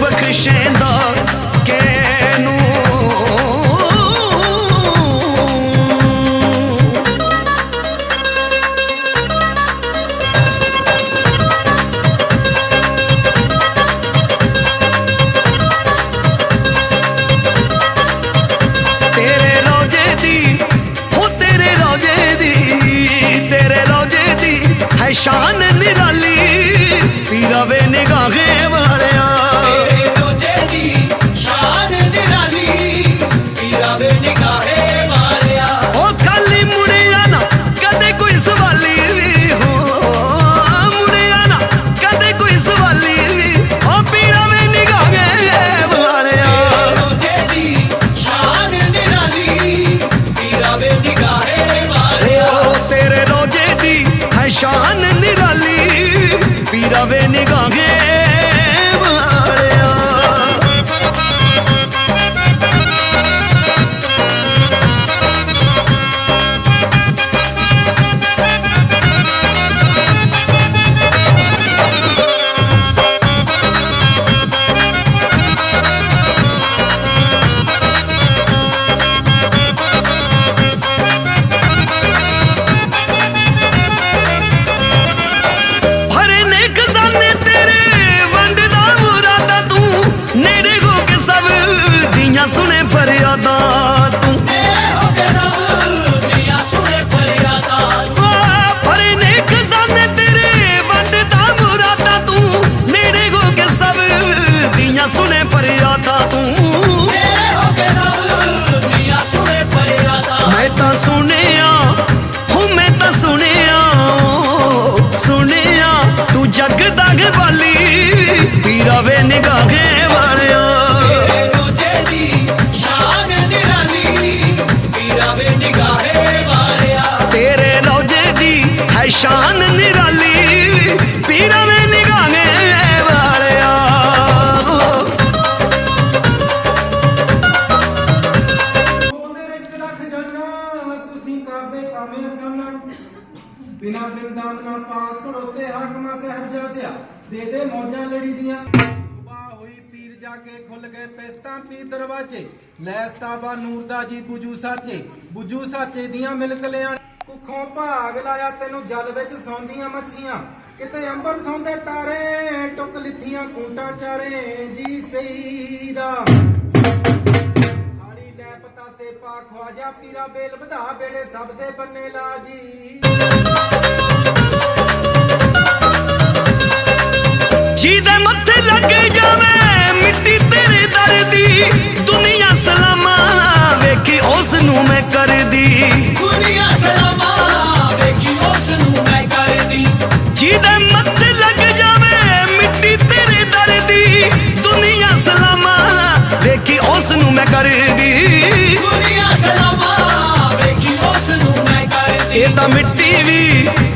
ਬਖਸ਼ੇਂਦਾ ਕੈਨੂੰ ਤੇਰੇ ਰੋਜੇ ਦੀ, ਹੋ ਤੇਰੇ ਰੋਜੇ ਦੀ, ਤੇਰੇ ਰੋਜੇ ਦੀ ਹੈ ਸ਼ਾਨ ਨਿਰਾਲੀ। ਪੀਰਾਵੇ ਨਿਗਾਹੇ ਸ਼ਾਨ ਨਿਰਾਲੀ ਪੀਰਾਵੇ ਨਿਗਾਹੇ ਸੁਣੇ ਪਰਿਆਦ ਬਿਨਾ ਬਿੰਦਾਮ ਨਾ ਪਾਸ ਖੜੋਤੇ ਹਾਕਮਾ ਸਾਹਿਬਜ਼ਾਦਿਆ ਦੇ ਦੇ ਮੌਜਾਂ ਲੜੀ ਦੀਆਂ। ਸੁਬਾ ਹੋਈ ਪੀਰ ਜਾ ਕੇ ਖੁੱਲ ਗਏ ਪਿਸਤਾਂ ਪੀ ਦਰਵਾਜੇ। ਲੈਸਤਾਬਾ ਨੂਰ ਦਾ ਜੀ ਬੁਜੂ ਸਾਚੇ। ਬੁਜੂ ਸਾਚੇ ਦੀਆਂ ਮਿਲਕ ਲਿਆਣ। ਕੁੱਖੋਂ ਭਾਗ ਲਾਇਆ ਤੈਨੂੰ ਜਲ ਵਿੱਚ ਸੌਂਦੀਆਂ ਮੱਛੀਆਂ। ਕਿਤੇ ਅੰਬਰ ਸੌਂਦੇ ਤਾਰੇ, ਟੁਕ ਲਿੱਥੀਆਂ ਕੂੰਟਾਂ ਚਾਰੇ। ਜੀ ਸਈ ਦਾ। ਖਵਾਜਾ ਪੀਰਾ ਬੇਲ ਵਧਾ ਬੇੜੇ ਸਭ ਦੇ ਬੰਨੇ ਲਾ ਜੀ। ਜਿਹਦੇ ਮੱਥੇ ਲੱਗ ਜਾਵੇ ਮਿੱਟੀ ਤੇਰੇ ਦਰ ਦੀ, ਦੁਨੀਆ ਸਲਾਮਾ ਵੇਖੀ ਉਸ ਨੂੰ ਮੈਂ ਕਰਦੀ। ਸਲਾਮਾ ਵੇਖੀ